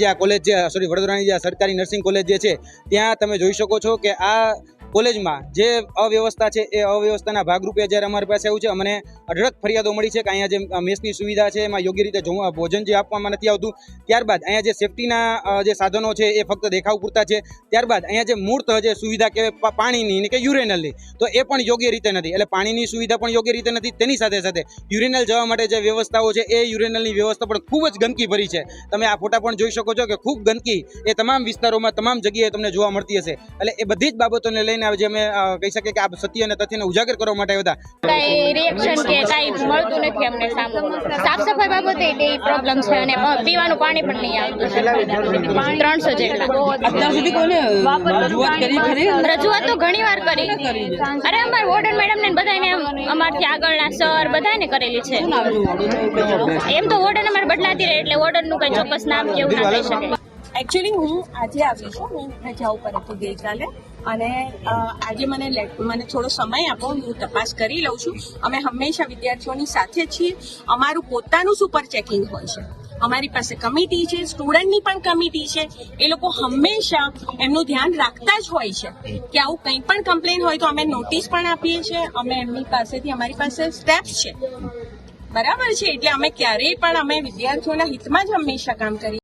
જે આ કોલેજ છે સોરી વડોદરાની જે સરકારી નર્સિંગ કોલેજ જે છે, ત્યાં તમે જોઈ શકો છો કે આ કોલેજમાં જે અવ્યવસ્થા છે એ અવ્યવસ્થાના ભાગરૂપે જ્યારે અમારી પાસે આવ્યું છે, અમને અઢળક ફરિયાદો મળી છે કે અહીંયા જે મેસની સુવિધા છે, એમાં યોગ્ય રીતે ભોજન જે આપવામાં નથી આવતું, ત્યારબાદ અહીંયા જે સેફટીના જે સાધનો છે એ ફક્ત દેખાવ પૂરતા છે, ત્યારબાદ અહીંયા જે મૂર્ત જે સુવિધા કે પાણીની કે યુરેનલની, તો એ પણ યોગ્ય રીતે નથી. એટલે પાણીની સુવિધા પણ યોગ્ય રીતે નથી. તેની સાથે સાથે યુરેનલ જવા માટે જે વ્યવસ્થાઓ છે એ યુરેનલની વ્યવસ્થા પણ ખૂબ જ ગંદકી ભરી છે. તમે આ ફોટા પણ જોઈ શકો છો કે ખૂબ ગંદકી એ તમામ વિસ્તારોમાં, તમામ જગ્યાએ તમને જોવા મળતી હશે. એટલે એ બધી જ બાબતોને લઈને આજે અમે કહી શકીએ કે આ સત્ય અને તથ્યને ઉજાગર કરવા માટે આવ્યા હતા. કઈ રિએક્શન કે કઈ મળતું નથી અમને સાફ સફાઈ બાબતે એ પ્રોબ્લેમ છે અને પીવાનું પાણી પણ નહીં આવતું. ત્રણસો જેટલા. અત્યાર સુધી કોને રજૂઆત કરી ખરી? રજૂઆત તો ઘણી વાર કરી. અરે અમાર વોર્ડન મેડમ ને બધાને અમારથી આગળના સર બધાને કરેલી છે. એમ તો વોર્ડન અમારે બદલાતી રહે એટલે વોર્ડનનું કઈ ચોક્કસ નામ કેવું ના કહી શકે. એકચ્યુઅલી હું આજે આવી છું. હું રજા ઉપર હતી ગઈકાલે. અને આજે મને મને થોડો સમય આપો. હું તપાસ કરી લઉં છું. અમે હંમેશા વિદ્યાર્થીઓની સાથે છીએ. અમારું પોતાનું સુપર ચેકિંગ હોય છે. અમારી પાસે કમિટી છે. સ્ટુડન્ટની પણ કમિટી છે. એ લોકો હંમેશા એમનું ધ્યાન રાખતા જ હોય છે કે આવું કંઈ પણ કમ્પ્લેન હોય તો અમે નોટિસ પણ આપીએ છીએ. અમે એમની પાસેથી, અમારી પાસે સ્ટેપ્સ છે. બરાબર છે? એટલે અમે ક્યારેય પણ, અમે વિદ્યાર્થીઓના હિતમાં જ હંમેશા કામ કરીએ